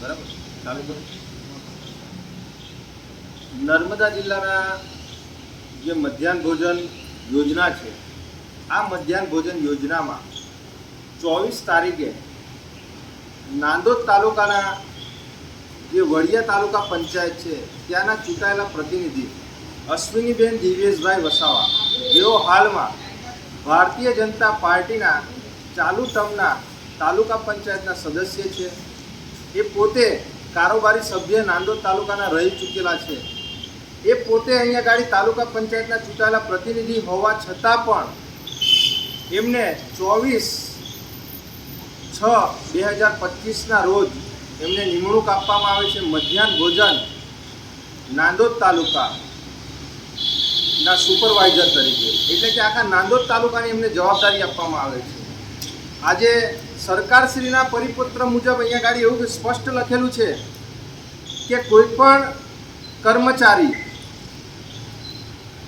બરાબર? નર્મદા જિલ્લાના જે મધ્યાહન ભોજન યોજના છે, આ મધ્યાહન ભોજન યોજનામાં ચોવીસ તારીખે નાંદોદ તાલુકાના જે વડિયા તાલુકા પંચાયત છે, ત્યાંના ચૂંટાયેલા પ્રતિનિધિ અશ્વિનીબેન દિવ્યેશભાઈ વસાવા, જેઓ હાલમાં ભારતીય જનતા પાર્ટીના ચાલુ ટર્મના તાલુકા પંચાયતના સદસ્ય છે એ પોતે કારોબારી સભ્ય નાંદોદ તાલુકાના રહી ચૂકેલા છે. એ પોતે અહીંયા ગાડી તાલુકા પંચાયતના ચૂંટાયેલા પ્રતિનિધિ હોવા છતાં પણ એમને ચોવીસ છ બે હજાર પચીસના રોજ એમને નિમણૂક આપવામાં આવે છે મધ્યાહન ભોજન નાંદોદ તાલુકા ના સુપરવાઇઝર તરીકે. એટલે કે આખા નાંદોદ તાલુકાની એમને જવાબદારી આપવામાં આવે છે. આજે સરકારશ્રીના પરિપત્ર મુજબ અહીંયા ગાડી એવું સ્પષ્ટ લખેલું છે કે કોઈ પણ કર્મચારી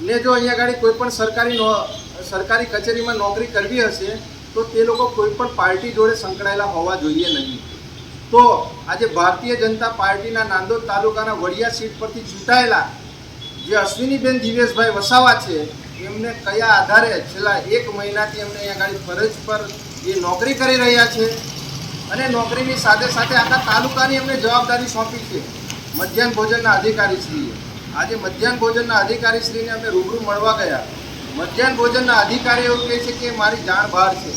ને જો અહીંયા ગાડી કોઈ પણ સરકારી નો- સરકારી કચેરીમાં નોકરી કરવી હશે, તો તે લોકો કોઈ પણ પાર્ટી જોડે સંકળાયેલા હોવા જોઈએ નહીં. તો આજે ભારતીય જનતા પાર્ટીના નાંદોદ તાલુકાના વડિયા સીટ પરથી ચૂંટાયેલા જે અશ્વિનીબેન દિવેશભાઈ વસાવા છે, એમને કયા આધારે છેલ્લા એક મહિનાથી એમને અહીંયા ગાડી ફરજ પર એ નોકરી કરી રહ્યા છે અને નોકરીની સાથે સાથે આખા તાલુકાની એમને જવાબદારી સોંપી છે. મધ્યાહન ભોજનના અધિકારીશ્રીએ. આજે મધ્યાહન ભોજનના અધિકારીશ્રીને અમે રૂબરૂ મળવા ગયા. મધ્યાહન ભોજનના અધિકારી એવું કહે છે કે મારી જાણ બહાર છે.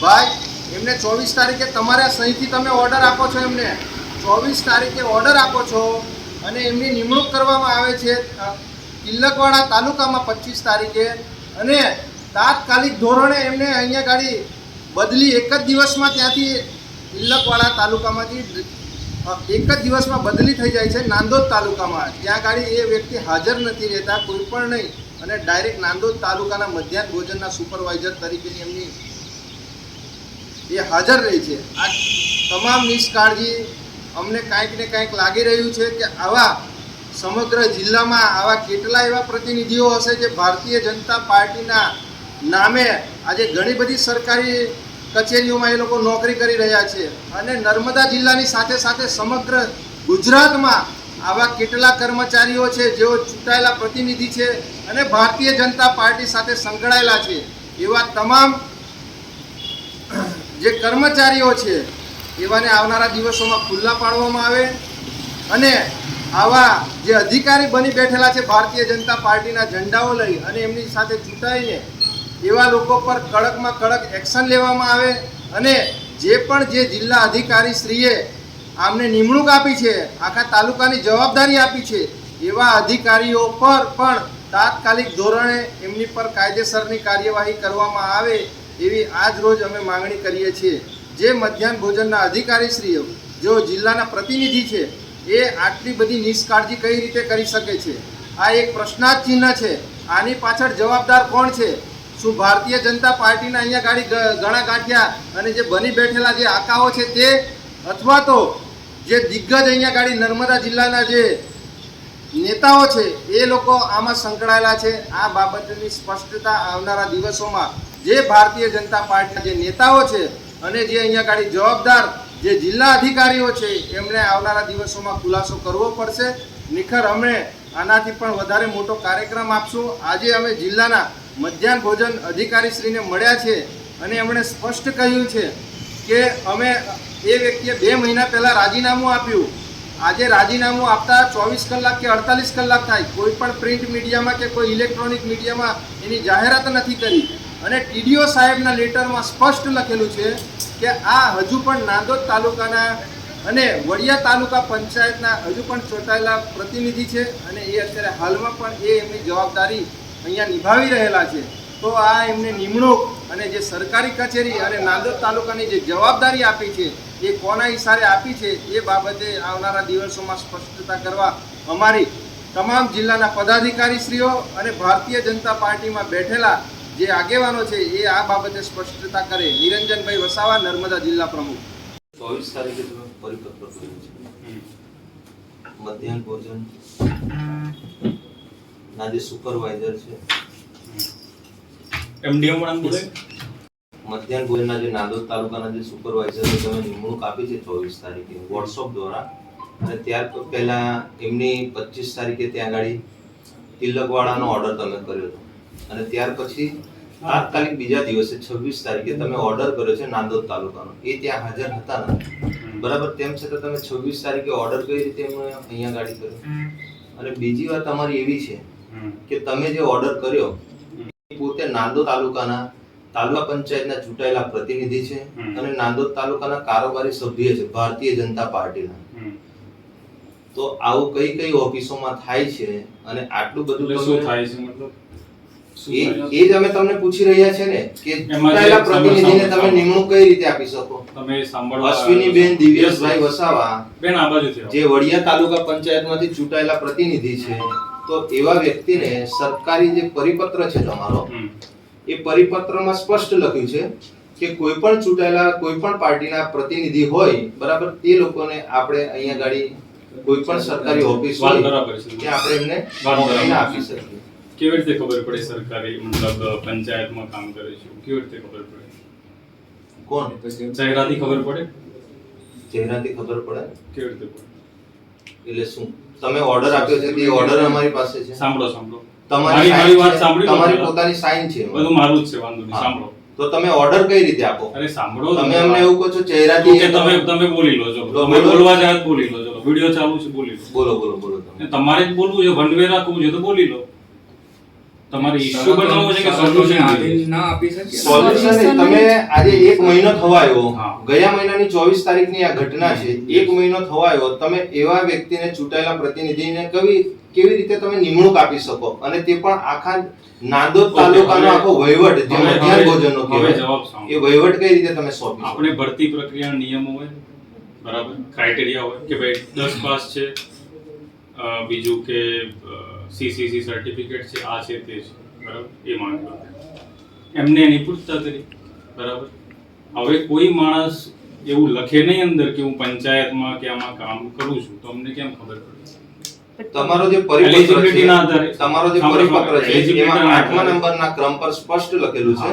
ભાઈ, એમને ચોવીસ તારીખે તમારા સહીથી તમે ઓર્ડર આપો છો એમને. ચોવીસ તારીખે ઓર્ડર આપો છો અને એમની નિમણૂક કરવામાં આવે છે તિલકવાડા તાલુકામાં પચીસ તારીખે અને તાત્કાલિક ધોરણે એમને અહીંયા ગાડી બદલી એક જ દિવસમાં ત્યાંથી તિલકવાડા તાલુકામાંથી એક જ દિવસમાં બદલી થઈ જાય છે નાંદોદ તાલુકામાં. ત્યાં ગાડી એ વ્યક્તિ હાજર નથી રહેતા, કોઈ પણ નહીં. અને ડાયરેક્ટ નાંદોદ તાલુકાના મધ્યાહન ભોજનના સુપરવાઇઝર તરીકેની એમની એ હાજર રહી છે. આ તમામ નિષ્કાળજી અમને કાંઈક ને કાંઈક લાગી રહ્યું છે કે આવા સમગ્ર જિલ્લામાં આવા કેટલા એવા પ્રતિનિધિઓ હશે જે ભારતીય જનતા પાર્ટીના નામે આજે ઘણી બધી સરકારી કચેરીઓમાં એ લોકો નોકરી કરી રહ્યા છે. અને નર્મદા જિલ્લાની સાથે સાથે સમગ્ર ગુજરાતમાં આવા કેટલા કર્મચારીઓ છે, જેઓ ચૂંટાયેલા પ્રતિનિધિ છે અને ભારતીય જનતા પાર્ટી સાથે સંકળાયેલા છે. એવા તમામ જે કર્મચારીઓ છે, એવાને આવનારા દિવસોમાં ખુલ્લા પાડવામાં આવે અને આવા જે અધિકારી બની બેઠેલા છે, ભારતીય જનતા પાર્ટીના ઝંડાઓ લઈ અને એમની સાથે ચૂંટાઈને એવા લોકો પર કડકમાં કડક એક્શન લેવામાં આવે અને જે પણ જે જિલ્લા અધિકારી શ્રીએ આમને નિમણૂક આપી છે, આખા તાલુકાની જવાબદારી આપી છે, એવા અધિકારીઓ પર પણ તાત્કાલિક ધોરણે એમની પર કાયદેસરની કાર્યવાહી કરવામાં આવે એવી આજ રોજ અમે માંગણી કરીએ છીએ. જે મધ્યાહન ભોજનના અધિકારીશ્રીઓ જેઓ જિલ્લાના પ્રતિનિધિ છે, એ આટલી બધી નિષ્કાળજી કઈ રીતે કરી શકે છે? આ એક પ્રશ્નાર્થ ચિહ્ન છે. આની પાછળ જવાબદાર કોણ છે? શું ભારતીય જનતા પાર્ટીના અહીંયા ગાડી ગણા ગાંઠિયા અને જે બની બેઠેલા જે આકાઓ છે તે, અથવા તો જે દિગ્ગજ અહીંયા ગાડી નર્મદા જિલ્લાના જે નેતાઓ છે, એ લોકો આમાં સંકળાયેલા છે. આ બાબતની સ્પષ્ટતા આવનારા દિવસોમાં જે ભારતીય જનતા પાર્ટીના જે નેતાઓ છે અને જે અહીંયા ગાડી જવાબદાર જે જિલ્લા અધિકારીઓ છે, એમણે આવનારા દિવસોમાં ખુલાસો કરવો પડશે. નિખર, અમે આનાથી પણ વધારે મોટો કાર્યક્રમ આપશું. આજે અમે જિલ્લાના મધ્યાહન ભોજન અધિકારીશ્રીને મળ્યા છે અને એમણે સ્પષ્ટ કહ્યું છે કે અમે એ વ્યક્તિએ બે મહિના પહેલાં રાજીનામું આપ્યું. આજે રાજીનામું આપતા ચોવીસ કલાક કે અડતાલીસ કલાક થાય. કોઈ પણ પ્રિન્ટ મીડિયામાં કે કોઈ ઇલેક્ટ્રોનિક મીડિયામાં એની જાહેરાત નથી કરી. અને ટીડીઓ સાહેબના લેટરમાં સ્પષ્ટ લખેલું છે કે આ હજુ પણ નાંદોદ તાલુકાના અને વડિયા તાલુકા પંચાયતના હજુ પણ ચૂંટાયેલા પ્રતિનિધિ છે અને એ અત્યારે હાલમાં પણ એ એમની જવાબદારી અહીંયા નિભાવી રહેલા છે. તો આ એમને નિમણૂક અને જે સરકારી કચેરી અને નાંદોદ તાલુકાની જે જવાબદારી આપી છે એ કોના ઈશારે આપી છે એ બાબતે આવનારા દિવસોમાં સ્પષ્ટતા કરવા અમારી તમામ જિલ્લાના પદાધિકારીશ્રીઓ અને ભારતીય જનતા પાર્ટીમાં બેઠેલા જે આગેવાનો છે એ આ બાબતે સ્પષ્ટતા કરે. નિરંજનભાઈ વસાવા નર્મદા જિલ્લા પ્રમુખ. ચોવીસ તારીખે તમે પરિપત્ર કર્યું છે. મધ્યાહન ભોજન. ના જે સુપરવાઇઝર છે. એમડીએમ વાળાને બોલે? મધ્યાહન ભોજનના જે નાંદોદ તાલુકાના જે સુપરવાઇઝર તમે નિમણૂક આપી છે ચોવીસ તારીખે વોટ્સઅપ દ્વારા. અને ત્યાર પહેલા એમની પચીસ તારીખે ત્યાં આગળ તિલકવાડાનો ઓર્ડર તમે કર્યો હતો. અને ત્યાર પછી તાત્કાલિક બીજા દિવસે છવ્વીસ તારીખે તમે ઓર્ડર કર્યો છે નાંદોદ તાલુકાનો. એ ત્યાં હાજર હતા નથી બરાબર તેમ છતાં તમે છવ્વીસ તારીખે ઓર્ડર કઈ રીતે એમનો અહીંયા ગાડી કર્યો? અને બીજી વાત તમારી એવી છે કે તમે જે ઓર્ડર કર્યો પોતે નાંદોદ તાલુકાના તાલુકા પંચાયતના ચૂંટાયેલા પ્રતિનિધિ છે. અને નાંદોદ તાલુકાના કારોબારી સભ્ય છે ભારતીય જનતા પાર્ટીના. તો આવું કઈ કઈ ઓફિસોમાં થાય છે અને આટલું બધું શું થાય છે મતલબ? એ એ જ અમે તમને પૂછી રહ્યા છે ને કે ચૂંટાયેલા પ્રતિનિધિને સાંભળો, તમે સાંભળો. નિમણૂક કઈ રીતે આપી શકો? તમે સાંભળવા અશ્વિનીબેન દિવ્યેશભાઈ વસાવા બેન આ બાજુ. જે વડિયા તાલુકા પંચાયતમાંથી ચૂંટાયેલા પ્રતિનિધિ છે તો એવા વ્યક્તિને સરકારી જે પરિપત્ર છે તમારો એ પરિપત્રમાં સ્પષ્ટ લખ્યું છે કે કોઈ પણ ચૂંટાયેલા કોઈ પણ પાર્ટીના પ્રતિનિધિ હોય બરાબર તે લોકોને આપણે અહીંયા ગાડી કોઈ પણ સરકારી ઓફિસ હોય ત્યાં આપણે એમને. આપી શકીએ. કેવી રીતે ખબર પડે સરકારી મતલબ પંચાયતમાં કામ કરે છે? કેવી રીતે ખબર પડે? કોણ? ચહેરાથી ખબર પડે? ચહેરાથી ખબર પડે? કેવી રીતે પડે? એટલે શું? તમે ઓર્ડર આપ્યો છે તે ઓર્ડર અમારી પાસે છે. સાંભળો સાંભળો. તમારી મારી- વાત સાંભળી તમારી પોતાની સાઇન છે. બધું મારું જ છે વાંધો નહીં સાંભળો. તો તમે ઓર્ડર કઈ રીતે આપો? અરે સાંભળો તમે અમને એવું કહો છો ચહેરાથી કે તમે તમે બોલી લો છો તમે બોલો. બોલવા જાય બોલી લો છો વિડિયો ચાલુ છે બોલી લો. બોલો બોલો બોલો તમે. તમારે જ બોલવું છે ભંડવેરા કહું છે તો બોલી લો. તમારે ઇશ્યુ બનાવવો છે કે સોલ્યુશન ના આપી શકીએ? સોલ્યુશન તમે આજે એક મહિનો ગયા મહિનાની ચોવીસ તારીખની આ ઘટના છે. એક મહિનો થવાયો તમે એવા વ્યક્તિને ચૂંટાયેલા પ્રતિનિધિને કવી કેવી રીતે તમે નિમણૂક આપી શકો? અને તે પણ આખા નાંદોદ ઓકે, તાલુકાનો આખો વહીવટ જે મધ્યાહન ભોજનનો કહેવાય. જવાબ એ વહીવટ કઈ રીતે તમે સોંપી? આપણે ભરતી પ્રક્રિયા નિયમો હોય બરાબર? ક્રાઇટેરિયા હોય કે ભાઈ દસ પાસ છે બીજું કે સીસીસી સર્ટિફિકેટ છે આ છે તે છે બરાબર? એ માની એમને એની પૂછતા કરી બરાબર? હવે કોઈ માણસ એવું લખે નહીં અંદર કે હું પંચાયતમાં કે આમાં કામ કરું છું તો અમને કેમ ખબર પડે? તમારો જે પરિપત્ર છે તમારો જે પરિપત્ર છે એમાં આઠમા નંબરના ક્રમ પર સ્પષ્ટ લખેલું છે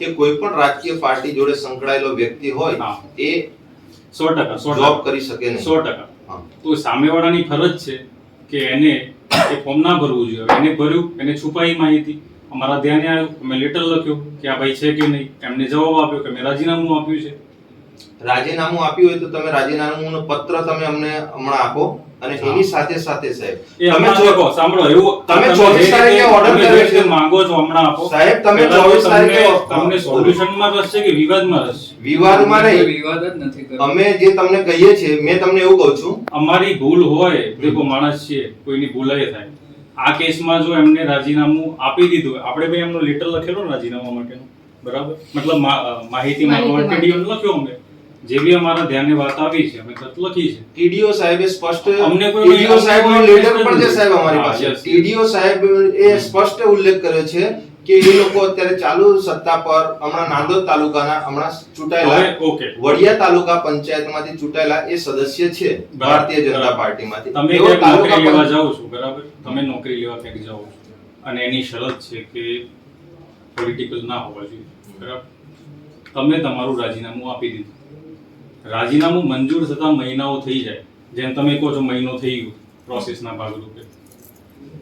કે કોઈ પણ રાજકીય પાર્ટી જોડે સંકળાયેલો વ્યક્તિ હોય. એ સો ટકા સો જોબ કરી શકે નહીં. સો ટકા. તો સામેવાળાની ફરજ છે કે એને એ ફોર્મ ના ભરવું જોઈએ. એને ભર્યું, એને છુપાઈ માહિતી. અમારા ધ્યાને આવ્યું અમે લેટર લખ્યું કે આ ભાઈ છે કે નહીં. એમને જવાબ આપ્યો કે મેં રાજીનામું આપ્યું છે. રાજીનામું આપ્યું હોય તો તમે રાજીનામું પત્ર તમે અમને હમણાં આપો. અને એની સાથે સાથે સાહેબ. તમે જો- સાંભળો એવું તમે 24 તારીખે ઓર્ડર કર્યો છે. માંગો છો હમણાં આપો. સાહેબ, તમે 24 તમને- તારીખે- તમને સોલ્યુશનમાં રસ છે કે વિવાદમાં રસ વિવાદમાં કોઈ નહીં. વિવાદ જ નથી. અમે જે તમને કહીએ છીએ મેં તમને એવું કહું છું. અમારી ભૂલ હોય દેખો માણસ છે કોઈની ભૂલાય થાય. આ કેસમાં જો એમને રાજીનામું આપી દીધું હોય, આપણે ભાઈ એમનો લેટર લખેલો રાજીનામા માટેનો? બરાબર? મતલબ માહિતી માંગવા માટે લખ્યો અમે. જે ભી અમારા ધ્યાને વાત આવી છે અમે તત લખી છે. ટીડીઓ સાહેબે સ્પષ્ટ અમને કોઈ- ટીડીઓ સાહેબનો લેટર પણ છે સાહેબ અમારી પાસે. ટીડીઓ સાહેબ એ સ્પષ્ટ ઉલ્લેખ કર્યો છે કે એ લોકો અત્યારે ચાલુ સત્તા પર હમણાં નાંદોદ તાલુકાના હમણાં ચૂંટાયેલા ઓકે. વડિયા તાલુકા પંચાયતમાંથી ચૂંટાયેલા એ સદસ્ય છે ભારતીય જનતા. પાર્ટીમાંથી. તમે તાલુકા નોકરી લેવા જાઓ છો બરાબર? તમે નોકરી લેવા ક્યાંક જાઓ છો? અને એની શરત છે કે પોલિટિકલ ના હોવા જોઈએ બરાબર? તમે તમારું રાજીનામું આપી દીધું. રાજીનામું મંજૂર થતા મહિનાઓ થઈ જાય. જેમ તમે કહો છો મહિનો થઈ ગયો પ્રોસેસના ભાગરૂપે.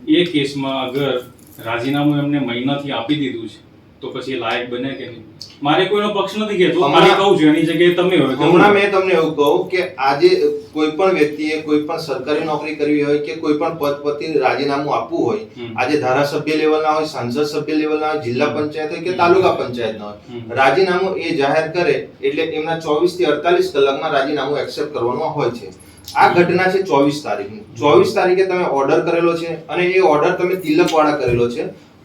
એ કેસમાં અગર રાજીનામું એમને મહિનાથી આપી દીધું છે તો પછી એ લાયક બને કે નહીં? મારે કોઈનો પક્ષ નથી કહેતો. મારે કહું છું એની જગ્યાએ તમે. હમણાં મેં તમને એવું કહું કે આજે કોઈ પણ વ્યક્તિએ કોઈ પણ સરકારી નોકરી કરવી હોય કે કોઈ પણ પદ પરથી રાજીનામું આપવું હોય આજે ધારાસભ્ય લેવલના હોય સાંસદ સભ્ય લેવલના હોય જિલ્લા પંચાયત હોય કે તાલુકા પંચાયતના હોય. રાજીનામું એ જાહેર કરે એટલે એમના ચોવીસથી અડતાલીસ કલાકમાં રાજીનામું એક્સેપ્ટ કરવાનું હોય છે. આ ઘટના છે ચોવીસ તારીખની. ચોવીસ તારીખે તમે ઓર્ડર કરેલો છે અને એ ઓર્ડર તમે તિલકવાળા કરેલો છે.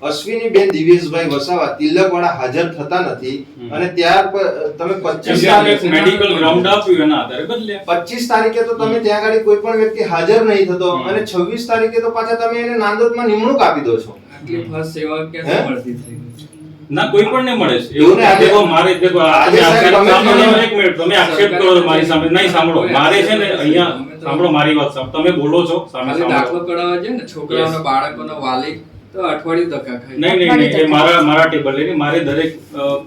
અશ્વિની બેન દિવ્યેશભાઈ વસાવા તિલકવાડા હાજર થતા નથી અને ત્યાર તમે પચીસ એમને તારીખે મેડિકલ ગ્રાઉન્ડ આપ્યું એના આધારે બદલ્યા. પચીસ તારીખે તો તમે ત્યાં આગળ કોઈ પણ વ્યક્તિ હાજર નહીં થતો અને છવ્વીસ તારીખે તો પાછા તમે એને નાંદોદમાં નિમણૂક આપી દો છો. આટલી ફાસ્ટ સેવા હે? મળતી થઈ ના કોઈ પણ ને મળે છે. એવું ને દેખો મારે દેખો આજે એક મિનિટ તમે આક્ષેપ કરો મારી સામે. નહીં સાંભળો. મારે છે ને અહીંયા સાંભળો મારી વાત સાંભળો. તમે બોલો છો સામે સાંભળો. દાખલો કઢાવવા છે ને છોકરાઓના બાળકોના વાલી તો અઠવાડિયું ધક્કા ખાય. નહીં નહીં નહીં એ મારા મારા ટેબલ નહીં મારે દરેક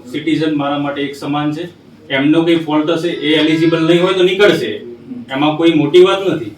સિટીઝન મારા માટે એક સમાન છે. એમનો કઈ ફોલ્ટ હશે એ એલિજિબલ નહીં હોય તો નીકળશે. એમાં કોઈ મોટી વાત નથી.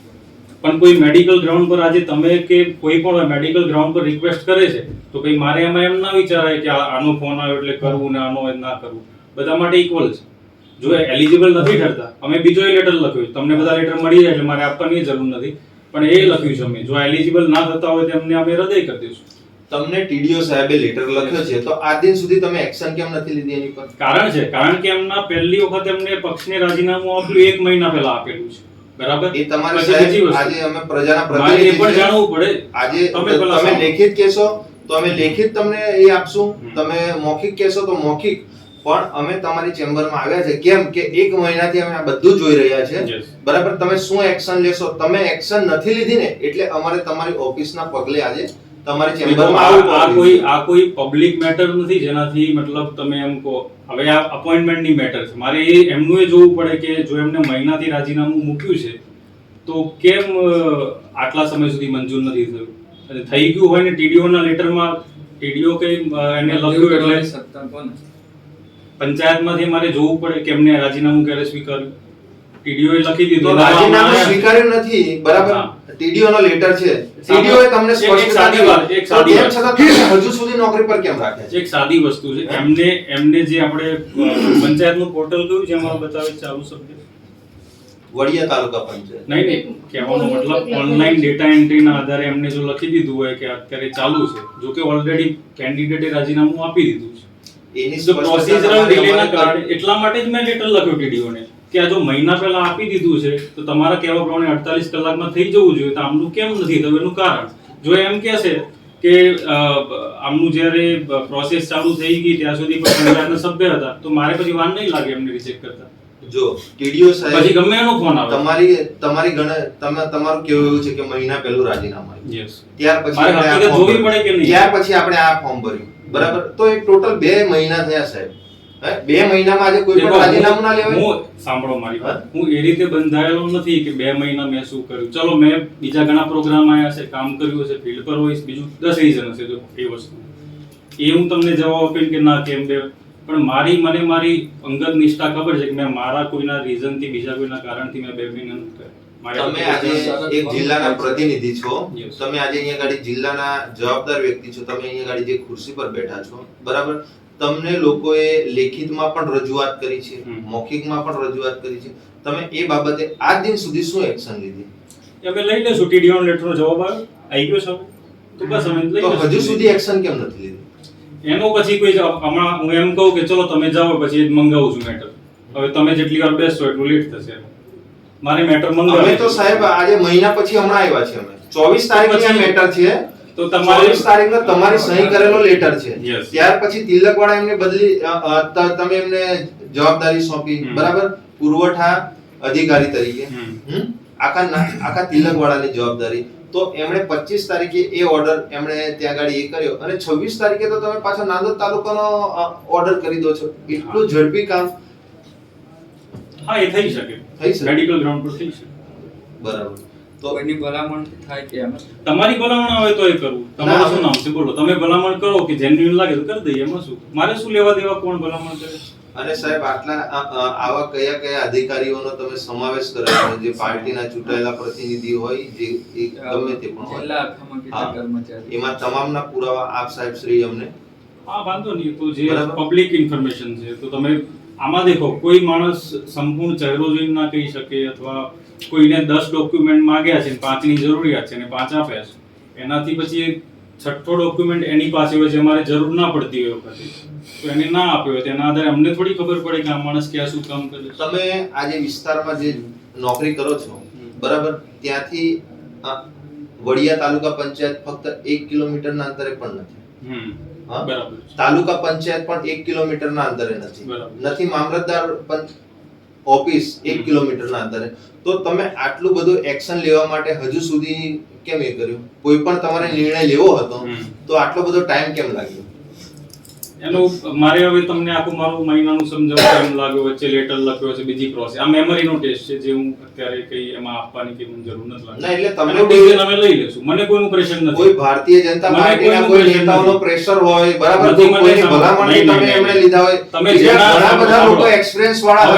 પણ કોઈ મેડિકલ ગ્રાઉન્ડ પર આજે તમે કે કોઈ પણ મેડિકલ ગ્રાઉન્ડ પર રિક્વેસ્ટ કરે છે તો કઈ મારે એમાં એમ ના વિચારાય કે આ- આનો ફોન આવ્યો એટલે કરવું ને આનો ના કરવું. બધા માટે ઇક્વલ છે. જો એલિજિબલ નથી ઠરતા અમે બીજો એ લેટર લખ્યું. તમને બધા લેટર મળી જાય એટલે મારે આપવાની જરૂર નથી. પણ એ લખ્યું છે અમે. જો એલિજિબલ ના થતા હોય તો અમને અમે હૃદય કરી દઈશું. તમને ટીડીઓ સાહેબે લેટર લખ્યો છે તો આ દિન સુધી તમે એક્શન કેમ નથી લીધી એની પર? કારણ છે કારણ કે એમના પહેલી વખત એમને પક્ષને રાજીનામું આપ્યું એક મહિના પહેલા આપેલું છે. બરાબર? એ તમારે સાહેબ આજે અમે પ્રજાના પ્રતિનિધિ પણ જાણવું પડે. આજે તમે તમે લેખિત કહેશો તો અમે લેખિત તમને એ આપશું. તમે મૌખિક કહેશો તો મૌખિક. પણ અમે તમારી ચેમ્બરમાં આવ્યા છે. કેમ કે એક મહિનાથી અમે આ બધું જોઈ રહ્યા છે. બરાબર? તમે શું એક્શન લેશો? તમે એક્શન નથી લીધી ને એટલે અમારે તમારી ઓફિસના પગલે આજે તમારી ચેમ્બરમાં આ આ કોઈ આ કોઈ પબ્લિક મેટર નથી જેનાથી મતલબ તમે એમ કહો. હવે આ અપોઇન્ટમેન્ટની મેટર છે. મારે એ એમનું એ જોવું પડે કે જો એમને મહિનાથી રાજીનામું મૂક્યું છે તો કેમ આટલા સમય સુધી મંજૂર નથી થયું? અને થઈ ગયું હોય ને ટીડીઓ ના લેટરમાં ટીડીઓ કઈ એને લખ્યું એટલે સત્તા કોને પંચાયતમાંથી મારે જોવું પડે કે એમને રાજીનામું ક્યારે સ્વીકાર્યું. ટીડીઓ એ લખી દીધો રાજીનામું સ્વીકાર્યું નથી. બરાબર? ટીડીઓ નો લેટર છે. ટીડીઓ એ તમને એક સાદી વાત, એક સાદી વાત. છતાં હજુ સુધી નોકરી પર કેમ રાખ્યા છે? એક સાદી વસ્તુ છે. એમને એમને જે આપણે પંચાયતનું પોર્ટલ કયું છે અમારું બતાવે છે ચાલુ શબ્દ વડિયા તાલુકા પંચાયત. નહીં નહીં. કહેવાનો મતલબ ઓનલાઈન ડેટા એન્ટ્રીના આધારે એમને જો લખી દીધું હોય કે અત્યારે ચાલુ છે જો કે ઓલરેડી કેન્ડિડેટે રાજીનામું આપી દીધું છે. એની પ્રોસિજરલ ડિલેના કારણે એટલા માટે જ મેં લેટર લખ્યું ટીડીઓને કે આ જો મહિના પહેલા આપી દીધું છે તો તમારા કહેવા પ્રમાણે અડતાલીસ કલાકમાં થઈ જવું જોઈએ તો આમનું કેમ નથી? થયું એનું કારણ. જો એમ કહેશે કે આમનું જ્યારે પ્રોસેસ ચાલુ થઈ ગઈ ત્યાં સુધી પણ પંચાયતના સભ્ય હતા તો મારે પછી વાર નહીં લાગે એમને રિજેક્ટ કરતા. જો ટીડીઓ પછી ગમે એનો ફોન આવે. તમારી તમારી ગણ તમે તમારું કેવું એવું છે કે મહિના પહેલું રાજીનામું આવ્યું યસ ત્યાર પછી આપણે જોવી પડે કે નહીં? ત્યાર પછી આપણે આ ફોર્મ ભર્યું. બરાબર? તો એ ટોટલ બે મહિના થયા સાહેબ? બે મહિનામાં આજે કોઈ પણ રાજીનામું ના લેવાય? હું સાંભળો મારી વાત. હું? એ રીતે બંધાયેલો નથી કે બે મહિના મેં શું કર્યું. ચલો મેં બીજા ઘણા પ્રોગ્રામ આયા છે કામ કર્યું હશે ફિલ્ડ પર હોઈશ બીજું દસ રીઝન હશે જો એ વસ્તુ. એ હું તમને જવાબ આપીને કે ના કેમ બે? પણ મારી મને મારી અંગત નિષ્ઠા ખબર છે કે મેં મારા કોઈના રીઝનથી બીજા કોઈના કારણથી મેં બે મહિના તમે આજે એક જિલ્લાના પ્રતિનિધિ છો. તમે આજે અહીંયા ગાડી જિલ્લાના જવાબદાર વ્યક્તિ છો. તમે અહીંયા ગાડી જે ખુરશી પર બેઠા છો. બરાબર? તમને લોકોએ લેખિતમાં પણ રજૂઆત કરી છે મૌખિકમાં પણ રજૂઆત કરી છે. તમે એ બાબતે આ દિન સુધી શું એક્શન લીધી? અમે લઈ લેશું ટીડીઓ લેટરનો જવાબ આવ્યો આવી ગયો સાહેબ તો બસ અમે લઈ તો હજુ સુધી એક્શન કેમ નથી લીધું? એનો પછી કોઈ હમણાં હું એમ કહું કે ચલો તમે જાઓ પછી મંગાવું છું મેટર હવે તમે જેટલી વાર બેસશો એટલું લેટ થશે. મારે મેટર અમે મંગાવે તો સાહેબ આજે મહિના પછી હમણાં આવ્યા છે અમે. ચોવીસ તારીખે મેટર છે. તો તમારે તારીખનો તમારી સહી કરેલો લેટર છે. ત્યાર પછી તિલકવાળા એમને બદલી તમે એમને જવાબદારી સોંપી. બરાબર? પુરવઠા અધિકારી તરીકે? આખા આખા તિલકવાળાની જવાબદારી. તો એમણે 25 તારીખે એ ઓર્ડર એમણે ત્યાં ગાડી એ કર્યો. અને 26 તારીખે તો તમે પાછો નાંદોદ તાલુકાનો ઓર્ડર કરી દો છો. એટલું ઝડપી કામ. હા એ થઈ શકે. થઈ શકે. મેડિકલ ગ્રાઉન્ડ પર થઈ શકે. બરાબર. તો એની ભલામણ થાય કે એમ તમારી ભલામણ આવે તો એ કરવું. તમારું શું નામ છે? બોલો. તમે ભલામણ કરો કે જેન્યુઇન લાગે તો કરી દઈએ. એમાં શું? મારે શું લેવા દેવા કોણ ભલામણ કરે? અને સાહેબ આટલા આવા કયા કયા અધિકારીઓનો તમે સમાવેશ કર્યો છે? જે પાર્ટીના ચૂંટાયેલા પ્રતિનિધિ હોય જે ગમે તે પણ હોય. એમાં તમામના પુરાવા આપ સાહેબ શ્રી અમને? હા વાંધો નહીં. તો જે પબ્લિક ઇન્ફોર્મેશન છે તો તમે આમાં દેખો. કોઈ માણસ સંપૂર્ણ ચહેરો જોઈને ના કહી શકે અથવા કોઈને દસ ડોક્યુમેન્ટ માંગ્યા છે પાંચની જરૂરિયાત છે અને પાંચ આપ્યા છે. એનાથી પછી છઠ્ઠો ડોક્યુમેન્ટ એની પાસે હોય છે અમારે જરૂર ના પડતી હોય વખતે. તો એને ના આપ્યો હોય તેના આધારે અમને થોડી ખબર પડે કે આ માણસ ક્યાં શું કામ કરે તમે આજે વિસ્તારમાં જે નોકરી કરો છો બરાબર? ત્યાંથી વડિયા તાલુકા પંચાયત ફક્ત એક કિલોમીટરના અંતરે પણ નથી? બરાબર તાલુકા પંચાયત પણ એક કિલોમીટરના અંતરે નથી. નથી મામલતદાર ઓફિસ એક. કિલોમીટરના અંતરે. તો તમે આટલું બધું એક્શન લેવા માટે હજુ સુધી કેમ એ કર્યું? કોઈ પણ તમારે નિર્ણય લેવો હતો તો આટલો બધો ટાઈમ કેમ લાગ્યો? એનું મારે હવે તમને આખું મારું મહિનાનું સમજાવવા એમ લાગ્યો? વચ્ચે લેટર લખ્યો છે બીજી પ્રોસેસ આ મેમરીનો ટેસ્ટ છે જે હું અત્યારે કઈ એમાં આપવાની કે મને જરૂર નથી લાગતી. એટલે તમે એનું અમે લઈ લેશું મને કોઈનું પ્રેશર કોઈ નથી ભારતીય જનતા પાર્ટીના કોઈ નેતાઓનો પ્રેશર હોય બરાબર? કોઈની ભલામણ તમે એમણે લીધા હોય. તમે ઘણા બધા લોકો એક્સપિરિયન્સ વાળા